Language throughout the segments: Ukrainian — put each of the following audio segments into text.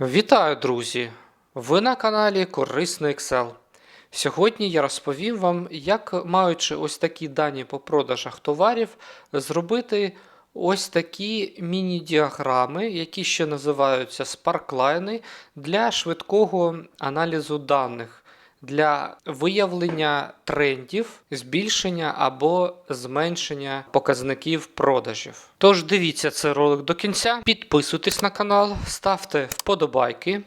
Вітаю, друзі! Ви на каналі Корисний Excel. Сьогодні я розповім вам, як, маючи ось такі дані по продажах товарів, зробити ось такі міні-діаграми, які ще називаються спарклайни, для швидкого аналізу даних, для виявлення трендів, збільшення або зменшення показників продажів. Тож дивіться цей ролик до кінця, підписуйтесь на канал, ставте вподобайки.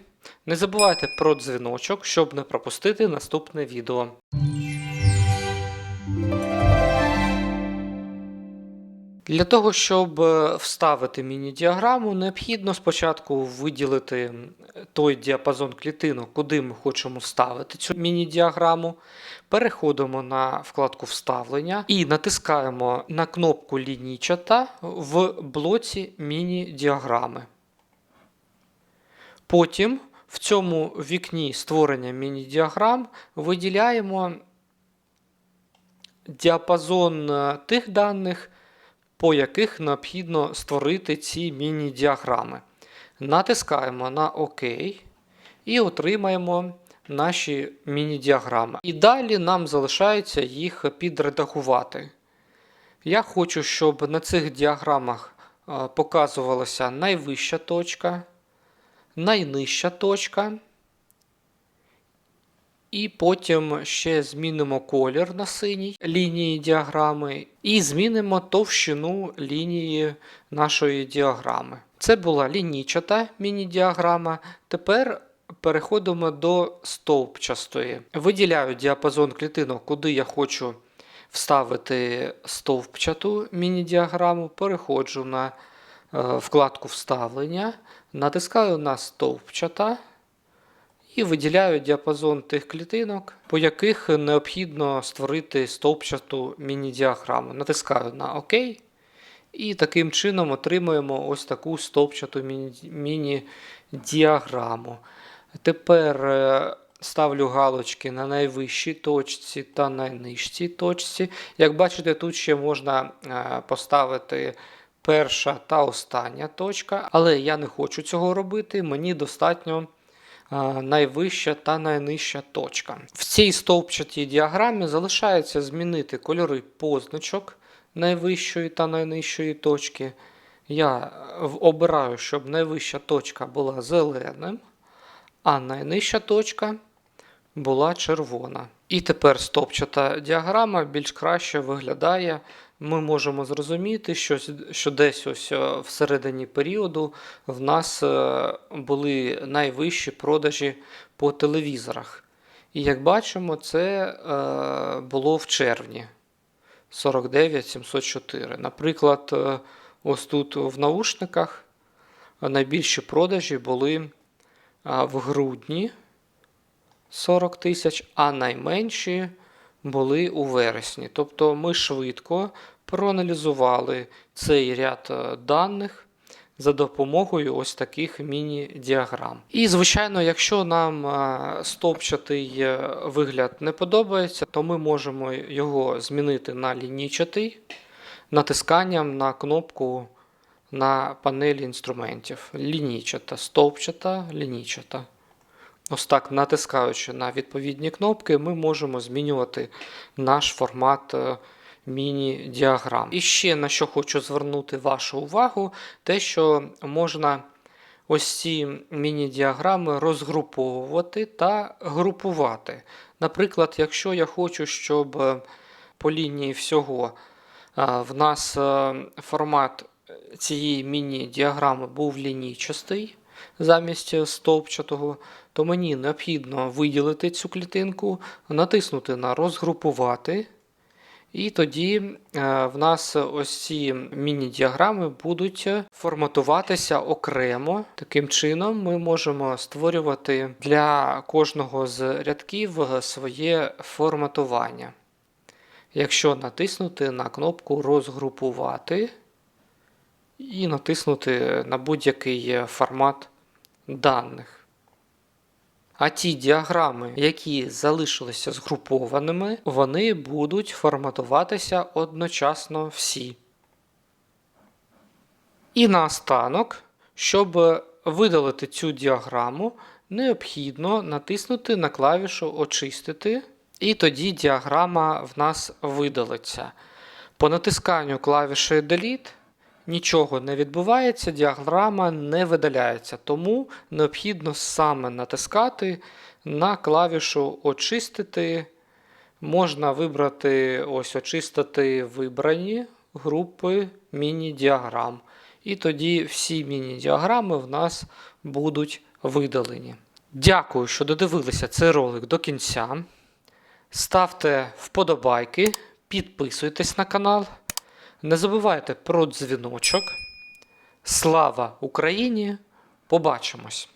Не забувайте про дзвіночок, щоб не пропустити наступне відео. Для того, щоб е, вставити міні-діаграму, необхідно спочатку виділити той діапазон клітинок, куди ми хочемо вставити цю міні-діаграму. Переходимо на вкладку Вставлення і натискаємо на кнопку лінійчата в блоці міні-діаграми. Потім в цьому вікні створення міні-діаграм виділяємо діапазон е, тих даних, по яких необхідно створити ці міні-діаграми. Натискаємо на ОК і отримаємо наші міні-діаграми. І далі нам залишається їх підредагувати. Я хочу, щоб на цих діаграмах е, показувалася найвища точка, найнижча точка. І потім ще змінимо колір на синій лінії діаграми, і змінимо товщину лінії нашої діаграми. Це була лінійчата міні-діаграма. Тепер переходимо до стовпчастої. Виділяю діапазон клітинок, куди я хочу вставити стовпчату міні-діаграму. Переходжу на е, вкладку Вставлення, натискаю на стовпчата. І виділяю діапазон тих клітинок, по яких необхідно створити стовпчату міні-діаграму. Натискаю на ОК. І таким чином отримуємо ось таку стовпчату міні- міні-діаграму. Тепер е, ставлю галочки на найвищій точці та найнижчій точці. Як бачите, тут ще можна е, поставити перша та остання точка, але я не хочу цього робити. Мені достатньо найвища та найнижча точка. В цій стовпчатій діаграмі залишається змінити кольори позначок найвищої та найнижчої точки. Я обираю, щоб найвища точка була зеленим, а найнижча точка була червона. І тепер стовпчата діаграма більш краще виглядає. Ми можемо зрозуміти, що, що десь ось е, всередині періоду в нас е, були найвищі продажі по телевізорах. І як бачимо, це е, було в червні 49 704. Наприклад, ось тут в наушниках найбільші продажі були в грудні 40 тисяч, а найменші були у вересні. Тобто ми швидко проаналізували цей ряд е, даних за допомогою ось таких міні-діаграм. І, звичайно, якщо нам е, стопчатий е, вигляд не подобається, то ми можемо його змінити на лінійчатий натисканням на кнопку на панелі інструментів. Лінійчата, стовпчата, лінійчата. Ось так, натискаючи на відповідні кнопки, ми можемо змінювати наш формат е, міні-діаграм. І ще на що хочу звернути вашу увагу, те, що можна ось ці міні-діаграми розгруповувати та групувати. Наприклад, якщо я хочу, щоб е, по лінії всього е, в нас формат цієї міні-діаграми був лінійчастий замість стовпчатого, то мені необхідно виділити цю клітинку, натиснути на розгрупувати. І тоді е, в нас ось ці міні-діаграми будуть форматуватися окремо. Таким чином, ми можемо створювати для кожного з рядків своє форматування. Якщо натиснути на кнопку Розгрупувати і натиснути на будь-який формат даних. А ті діаграми, які залишилися згрупованими, вони будуть форматуватися одночасно всі. І наостанок, щоб видалити цю діаграму, необхідно натиснути на клавішу Очистити, і тоді діаграма в нас видалиться. По натисканню клавіші Delete нічого не відбувається, діаграма не видаляється, тому необхідно саме натискати на клавішу Очистити. Можна вибрати ось очистити вибрані групи міні-діаграм. І тоді всі міні-діаграми в нас будуть видалені. Дякую, що додивилися цей ролик до кінця. Ставте вподобайки, підписуйтесь на канал. Не забувайте про дзвіночок. Слава Україні! Побачимось!